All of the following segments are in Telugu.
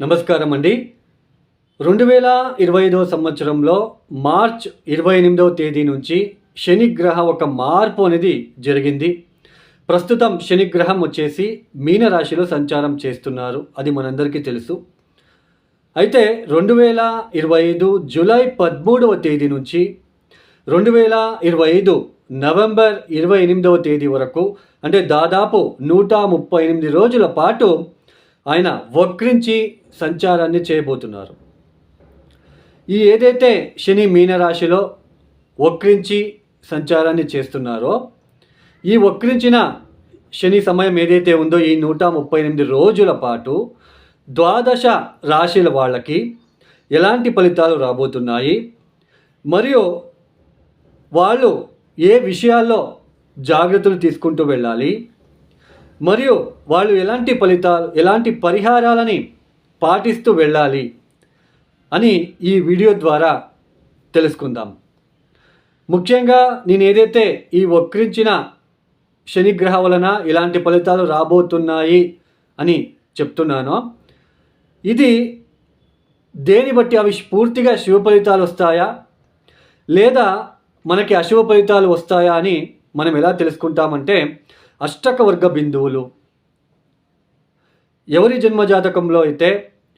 నమస్కారం అండి రెండు వేల ఇరవై ఐదవ సంవత్సరంలో మార్చ్ ఇరవై ఎనిమిదవ తేదీ నుంచి శనిగ్రహ ఒక మార్పు అనేది జరిగింది. ప్రస్తుతం శనిగ్రహం వచ్చేసి మీనరాశిలో సంచారం చేస్తున్నారు అది మనందరికీ తెలుసు. అయితే రెండు వేల ఇరవై ఐదు జూలై పదమూడవ తేదీ నుంచి రెండు వేల ఇరవై ఐదు నవంబర్ ఇరవై ఎనిమిదవ తేదీ వరకు అంటే దాదాపు నూట ముప్పై ఎనిమిది రోజుల పాటు ఆయన వక్రించి సంచారాన్ని చేయబోతున్నారు. ఈ ఏదైతే శని మీనరాశిలో వక్రించి సంచారాన్ని చేస్తున్నారో ఈ వక్రించిన శని సమయం ఏదైతే ఉందో ఈ నూట ముప్పై ఎనిమిది రోజుల పాటు ద్వాదశ రాశిల వాళ్ళకి ఎలాంటి ఫలితాలు రాబోతున్నాయి? మరియు వాళ్ళు ఏ విషయాల్లో జాగ్రత్తలు తీసుకుంటూ వెళ్ళాలి? మరియు వాళ్ళు ఎలాంటి ఫలితాలు ఎలాంటి పరిహారాలని పాటిస్తూ వెళ్ళాలి అని ఈ వీడియో ద్వారా తెలుసుకుందాం. ముఖ్యంగా నేను ఏదైతే ఈ వక్రించిన శనిగ్రహ వలన ఇలాంటి ఫలితాలు రాబోతున్నాయి అని చెప్తున్నానో ఇది దేని బట్టి అవి పూర్తిగా శివ ఫలితాలు వస్తాయా లేదా మనకి అశుభ ఫలితాలు వస్తాయా అని మనం ఎలా తెలుసుకుంటామంటే అష్టకవర్గ బిందువులు. ఎవరి జన్మ జాతకంలో అయితే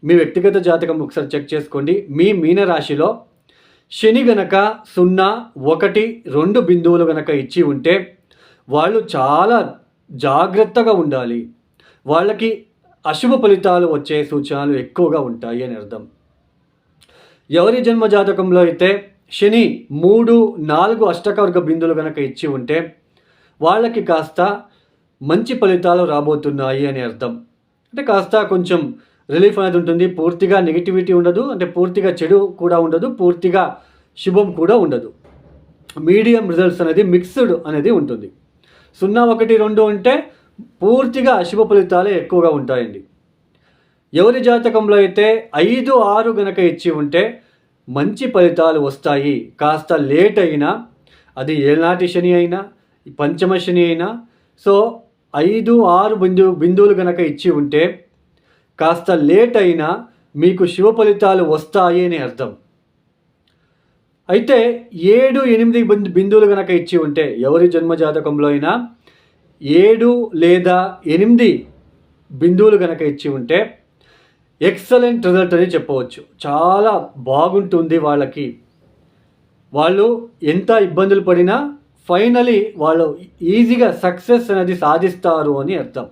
మీ వ్యక్తిగత జాతకం ఒకసారి చెక్ చేసుకోండి. మీ మీనరాశిలో శని గనక సున్నా ఒకటి రెండు బిందువులు గనక ఇచ్చి ఉంటే వాళ్ళు చాలా జాగ్రత్తగా ఉండాలి. వాళ్ళకి అశుభ ఫలితాలు వచ్చే సూచనలు ఎక్కువగా ఉంటాయి అని అర్థం. ఎవరి జన్మ జాతకంలో అయితే శని మూడు నాలుగు అష్టకవర్గ బిందువులు కనుక ఇచ్చి ఉంటే వాళ్ళకి కాస్త మంచి ఫలితాలు రాబోతున్నాయి అని అర్థం. అంటే కాస్త కొంచెం రిలీఫ్ అనేది ఉంటుంది. పూర్తిగా నెగిటివిటీ ఉండదు. అంటే పూర్తిగా చెడు కూడా ఉండదు. పూర్తిగా శుభం కూడా ఉండదు. మీడియం రిజల్ట్స్ అనేది మిక్స్డ్ అనేది ఉంటుంది. సున్నా ఒకటి రెండు ఉంటే పూర్తిగా అశుభ ఫలితాలే ఎక్కువగా ఉంటాయండి. ఎవరి జాతకంలో అయితే ఐదు ఆరు గనక ఇచ్చి ఉంటే మంచి ఫలితాలు వస్తాయి. కాస్త లేట్ అయినా అది ఏనాటి శని అయినా పంచమ శని అయినా సో ఐదు ఆరు బిందు బిందువులు గనక ఇచ్చి ఉంటే కాస్త లేట్ అయినా మీకు శుభ ఫలితాలు వస్తాయి అని అర్థం. అయితే ఏడు ఎనిమిది బిందు బిందువులు గనక ఇచ్చి ఉంటే ఎవరి జన్మ జాతకంలో అయినా ఏడు లేదా ఎనిమిది బిందువులు గనక ఇచ్చి ఉంటే ఎక్సలెంట్ రిజల్ట్ అని చెప్పవచ్చు. చాలా బాగుంటుంది వాళ్ళకి. వాళ్ళు ఎంత ఇబ్బందులు పడినా ఫైనలీ వాళ్ళు ఈజీగా సక్సెస్ అనేది సాధిస్తారు అని అర్థం.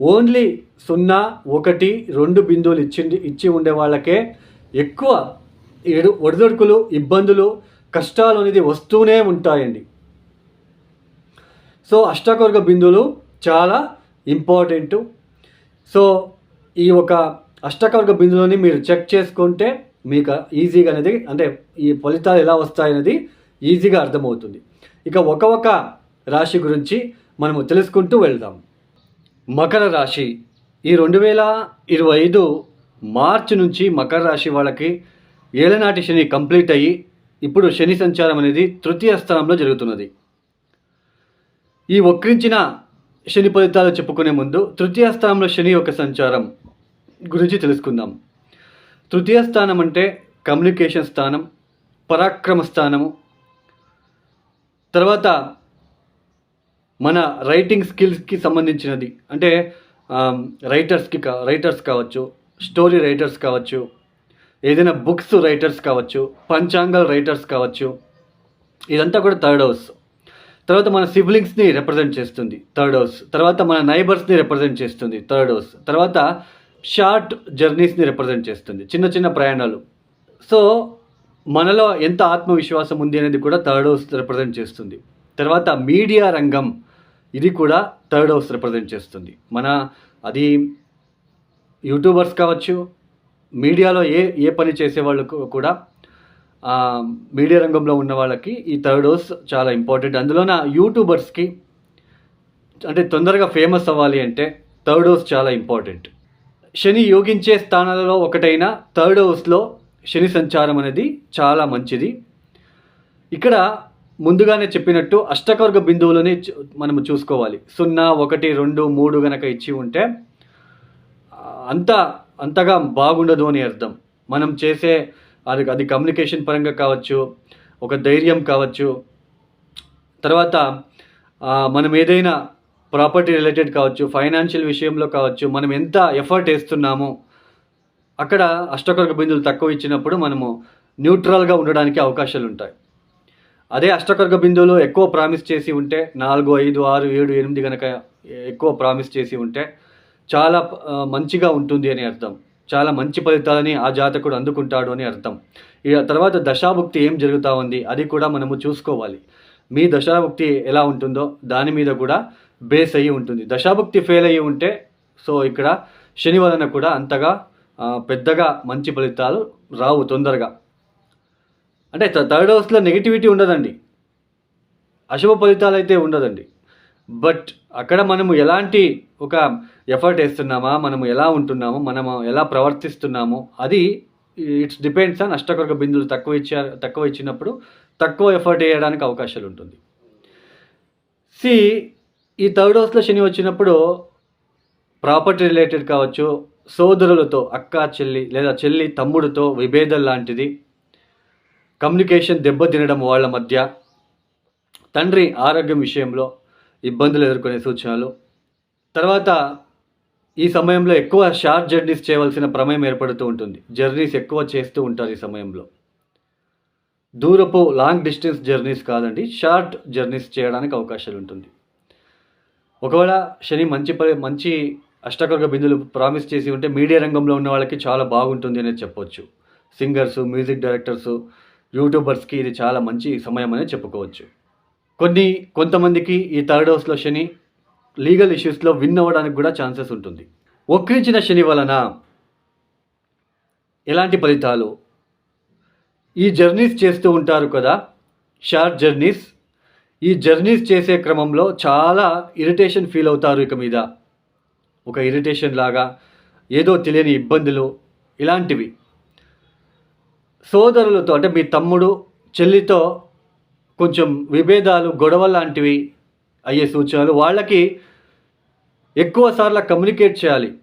ఓన్లీ సున్నా ఒకటి రెండు బిందువులు ఇచ్చింది ఇచ్చి ఉండే వాళ్ళకే ఎక్కువ ఎడు ఒడిదొడుకులు ఇబ్బందులు కష్టాలు అనేది వస్తూనే ఉంటాయండి. సో అష్టాకవర్గ బిందువులు చాలా ఇంపార్టెంటు సో ఈ ఒక అష్టకవర్గ బిందువులని మీరు చెక్ చేసుకుంటే మీకు ఈజీగా అనేది అంటే ఈ ఫలితాలు ఎలా వస్తాయనేది ఈజీగా అర్థమవుతుంది. ఇక ఒక ఒక రాశి గురించి మనము తెలుసుకుంటూ వెళ్దాం. మకర రాశి. ఈ రెండు వేల ఇరవై ఐదు మార్చి నుంచి మకర రాశి వాళ్ళకి ఏలనాటి శని కంప్లీట్ అయ్యి ఇప్పుడు శని సంచారం అనేది తృతీయ స్థానంలో జరుగుతున్నది. ఈ వక్రించిన శని ఫలితాలు చెప్పుకునే ముందు తృతీయ స్థానంలో శని యొక్క సంచారం గురించి తెలుసుకుందాం. తృతీయ స్థానం అంటే కమ్యూనికేషన్ స్థానం పరాక్రమ స్థానము తర్వాత మన రైటింగ్ స్కిల్స్కి సంబంధించినది. అంటే రైటర్స్కి కా రైటర్స్ కావచ్చు స్టోరీ రైటర్స్ కావచ్చు ఏదైనా బుక్స్ రైటర్స్ కావచ్చు పంచాంగల్ రైటర్స్ కావచ్చు ఇదంతా కూడా థర్డ్ హౌస్ తర్వాత మన సిబ్లింగ్స్ని రిప్రజెంట్ చేస్తుంది థర్డ్ హౌస్ తర్వాత మన నైబర్స్ని రిప్రజెంట్ చేస్తుంది థర్డ్ హౌస్ తర్వాత షార్ట్ జర్నీస్ని రిప్రజెంట్ చేస్తుంది చిన్న చిన్న ప్రయాణాలు. సో మనలో ఎంత ఆత్మవిశ్వాసం ఉంది అనేది కూడా థర్డ్ హౌస్ రిప్రజెంట్ చేస్తుంది. తర్వాత మీడియా రంగం ఇది కూడా థర్డ్ హౌస్ రిప్రజెంట్ చేస్తుంది. మన అది యూట్యూబర్స్ కావచ్చు మీడియాలో ఏ ఏ పని చేసే వాళ్ళకు కూడా మీడియా రంగంలో ఉన్న వాళ్ళకి ఈ థర్డ్ హౌస్ చాలా ఇంపార్టెంట్ అందులోన యూట్యూబర్స్కి అంటే తొందరగా ఫేమస్ అవ్వాలి అంటే థర్డ్ హౌస్ చాలా ఇంపార్టెంట్ శని యోగించే స్థానాలలో ఒకటైన థర్డ్ హౌస్లో శని సంచారం అనేది చాలా మంచిది. ఇక్కడ ముందుగానే చెప్పినట్టు అష్టకవర్గ బిందువులని చూ- మనము చూసుకోవాలి. సున్నా ఒకటి రెండు మూడు గనక ఇచ్చి ఉంటే అంత అంతగా బాగుండదు అని అర్థం. మనం చేసే అది అది కమ్యూనికేషన్ పరంగా కావచ్చు ఒక ధైర్యం కావచ్చు తర్వాత మనం ఏదైనా ప్రాపర్టీ రిలేటెడ్ కావచ్చు ఫైనాన్షియల్ విషయంలో కావచ్చు మనం ఎంత ఎఫర్ట్ వేస్తున్నామో అక్కడ అష్టకొరక బిందువులు తక్కువ ఇచ్చినప్పుడు మనము న్యూట్రల్గా ఉండడానికి అవకాశాలు ఉంటాయి. అదే అష్టకొరక బిందువులు ఎక్కువ ప్రామిస్ చేసి ఉంటే నాలుగు ఐదు ఆరు ఏడు ఎనిమిది కనుక ఎక్కువ ప్రామిస్ చేసి ఉంటే చాలా మంచిగా ఉంటుంది అని అర్థం. చాలా మంచి ఫలితాలని ఆ జాతకుడు అందుకుంటాడు అని అర్థం. ఇక తర్వాత దశాభుక్తి ఏం జరుగుతూ ఉంది అది కూడా మనము చూసుకోవాలి. మీ దశాభుక్తి ఎలా ఉంటుందో దాని మీద కూడా బేస్ అయ్యి ఉంటుంది. దశాభుక్తి ఫెయిల్ అయ్యి ఉంటే సో ఇక్కడ శని వలన కూడా అంతగా పెద్దగా మంచి ఫలితాలు రావు తొందరగా. అంటే థర్డ్ హౌస్లో నెగిటివిటీ ఉండదండి. అశుభ ఫలితాలు అయితే ఉండదండి. బట్ అక్కడ మనము ఎలాంటి ఒక ఎఫర్ట్ వేస్తున్నామా మనము ఎలా ఉంటున్నామో మనము ఎలా ప్రవర్తిస్తున్నామో అది ఇట్స్ డిపెండ్స్ ఆన్ అష్టకొరక బిందులు తక్కువ ఇచ్చారు తక్కువ ఇచ్చినప్పుడు తక్కువ ఎఫర్ట్ వేయడానికి అవకాశాలు ఉంటుంది. సి ఈ థర్డ్ హౌస్లో శని వచ్చినప్పుడు ప్రాపర్టీ రిలేటెడ్ కావచ్చు సోదరులతో అక్క చెల్లి లేదా చెల్లి తమ్ముడితో విభేదం లాంటిది. కమ్యూనికేషన్ దెబ్బతినడం వాళ్ళ మధ్య. తండ్రి ఆరోగ్యం విషయంలో ఇబ్బందులు ఎదుర్కొనే సూచనలు. తర్వాత ఈ సమయంలో ఎక్కువ షార్ట్ జర్నీస్ చేయవలసిన ప్రమేయం ఏర్పడుతూ ఉంటుంది. జర్నీస్ ఎక్కువ చేస్తూ ఉంటారు ఈ సమయంలో. దూరపు లాంగ్ డిస్టెన్స్ జర్నీస్ కాదండి షార్ట్ జర్నీస్ చేయడానికి అవకాశాలు ఉంటుంది. ఒకవేళ శని మంచి పరి మంచి అష్టకర్గ బిందులు ప్రామిస్ చేసి ఉంటే మీడియా రంగంలో ఉన్న వాళ్ళకి చాలా బాగుంటుంది అనేది చెప్పొచ్చు. సింగర్స్ మ్యూజిక్ డైరెక్టర్స్ యూట్యూబర్స్కి ఇది చాలా మంచి సమయం అనేది చెప్పుకోవచ్చు. కొన్ని కొంతమందికి ఈ థర్డ్ హౌస్లో శని లీగల్ ఇష్యూస్లో విన్ అవ్వడానికి కూడా ఛాన్సెస్ ఉంటుంది. వక్రించిన శని వలన ఎలాంటి ఫలితాలు? ఈ జర్నీస్ చేస్తూ ఉంటారు కదా షార్ట్ జర్నీస్. ఈ జర్నీస్ చేసే క్రమంలో చాలా ఇరిటేషన్ ఫీల్ అవుతారు ఇక మీద. ఒక ఇరిటేషన్ లాగా ఏదో తెలియని ఇబ్బందులు ఇలాంటివి. సోదరులతో అంటే మీ తమ్ముడు చెల్లితో కొంచెం విభేదాలు గొడవ లాంటివి అయ్యే సూచనలు వాళ్ళకి ఎక్కువ సార్లు కమ్యూనికేట్ చేయాలి.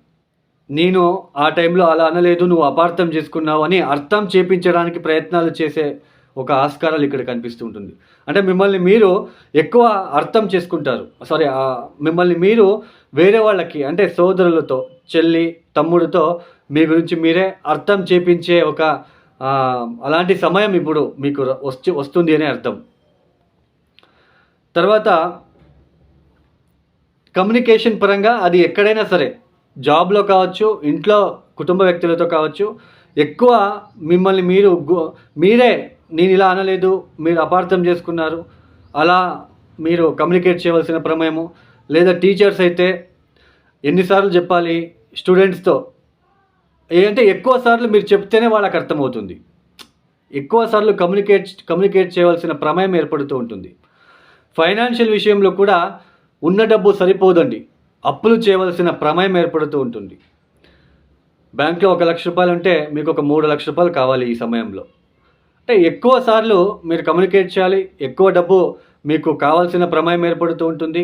నేను ఆ టైంలో అలా అనలేదు నువ్వు అపార్థం చేసుకున్నావు అని అర్థం చేపించడానికి ప్రయత్నాలు చేసే ఒక ఆస్కారాలు ఇక్కడ కనిపిస్తూ ఉంటుంది. అంటే మిమ్మల్ని మీరు ఎక్కువ అర్థం చేసుకుంటారు. సారీ మిమ్మల్ని మీరు వేరే వాళ్ళకి అంటే సోదరులతో చెల్లి తమ్ముడితో మీ గురించి మీరే అర్థం చేపించే ఒక అలాంటి సమయం ఇప్పుడు మీకు వచ్చి వస్తుంది అనే అర్థం. తర్వాత కమ్యూనికేషన్ పరంగా అది ఎక్కడైనా సరే జాబ్లో కావచ్చు ఇంట్లో కుటుంబ వ్యక్తులతో కావచ్చు ఎక్కువ మిమ్మల్ని మీరు మీరే నేను ఇలా అనలేదు మీరు అపార్థం చేసుకున్నారు. అలా మీరు కమ్యూనికేట్ చేయవలసిన ప్రమేయము. లేదా టీచర్స్ అయితే ఎన్నిసార్లు చెప్పాలి స్టూడెంట్స్తో ఏంటంటే ఎక్కువ సార్లు మీరు చెప్తేనే వాళ్ళకి అర్థమవుతుంది. ఎక్కువ సార్లు కమ్యూనికేట్ కమ్యూనికేట్ చేయవలసిన ప్రమేయం ఏర్పడుతూ ఉంటుంది. ఫైనాన్షియల్ విషయంలో కూడా ఉన్న డబ్బు సరిపోదండి. అప్పులు చేయవలసిన ప్రమేయం ఏర్పడుతూ ఉంటుంది. బ్యాంక్లో ఒక లక్ష రూపాయలు ఉంటే మీకు ఒక మూడు లక్ష రూపాయలు కావాలి ఈ సమయంలో. అంటే ఎక్కువ సార్లు మీరు కమ్యూనికేట్ చేయాలి ఎక్కువ డబ్బు మీకు కావాల్సిన ప్రమేయం ఏర్పడుతూ ఉంటుంది.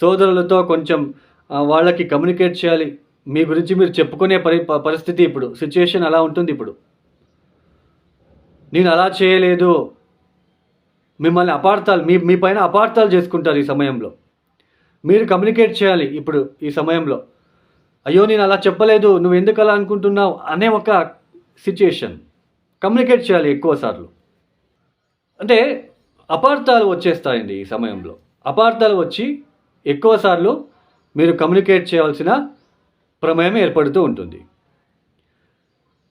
సోదరులతో కొంచెం వాళ్ళకి కమ్యూనికేట్ చేయాలి. మీ గురించి మీరు చెప్పుకునే పరి పరిస్థితి ఇప్పుడు సిచ్యుయేషన్ అలా ఉంటుంది ఇప్పుడు. నేను అలా చేయలేదు. మిమ్మల్ని అపార్థాలు మీ మీ పైన అపార్థాలు చేసుకుంటారు ఈ సమయంలో. మీరు కమ్యూనికేట్ చేయాలి ఇప్పుడు ఈ సమయంలో. అయ్యో నేను అలా చెప్పలేదు నువ్వు ఎందుకు అలా అనుకుంటున్నావు అనే ఒక సిచ్యుయేషన్. కమ్యూనికేట్ చేయాలి ఎక్కువ సార్లు. అంటే అపార్థాలు వచ్చేస్తాయండి ఈ సమయంలో. అపార్థాలు వచ్చి ఎక్కువ సార్లు మీరు కమ్యూనికేట్ చేయాల్సిన ప్రమేయం ఏర్పడుతూ ఉంటుంది.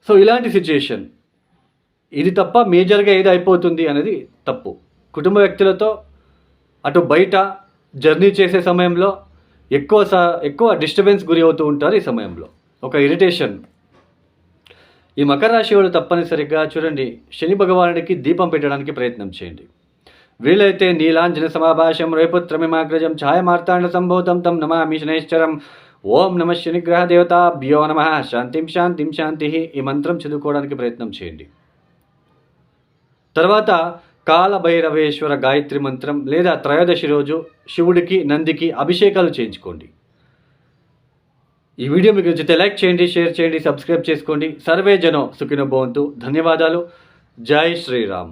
సో ఇలాంటి సిచ్యుయేషన్. ఇది తప్ప మేజర్గా ఏది అయిపోతుంది అనేది తప్పు. కుటుంబ వ్యక్తులతో అటు బయట జర్నీ చేసే సమయంలో ఎక్కువ సా ఎక్కువ డిస్టర్బెన్స్ గురి అవుతూ ఉంటారు ఈ సమయంలో. ఒక ఇరిటేషన్. ఈ మకర రాశి వాళ్ళు తప్పనిసరిగా చూడండి. శని భగవానుడికి దీపం పెట్టడానికి ప్రయత్నం చేయండి. వీలైతే నీలాంజన సమాభాషం రేపుత్రమిమాగ్రజం ఛాయమార్తాండ సంభూతం తం నమామి శనేశ్వరం. ఓం నమ శనిగ్రహ దేవతాభ్యో నమ. శాంతిం శాంతిం శాంతి ఈ మంత్రం చదువుకోవడానికి ప్రయత్నం చేయండి. తర్వాత కాలభైరవేశ్వర గాయత్రి మంత్రం లేదా త్రయోదశి రోజు శివుడికి నందికి అభిషేకాలు చేయించుకోండి. ఈ వీడియో మీకు నచ్చితే లైక్ చేయండి షేర్ చేయండి సబ్స్క్రైబ్ చేసుకోండి. సర్వే జనం సుఖిన భవంతు. ధన్యవాదాలు. జై శ్రీరామ్.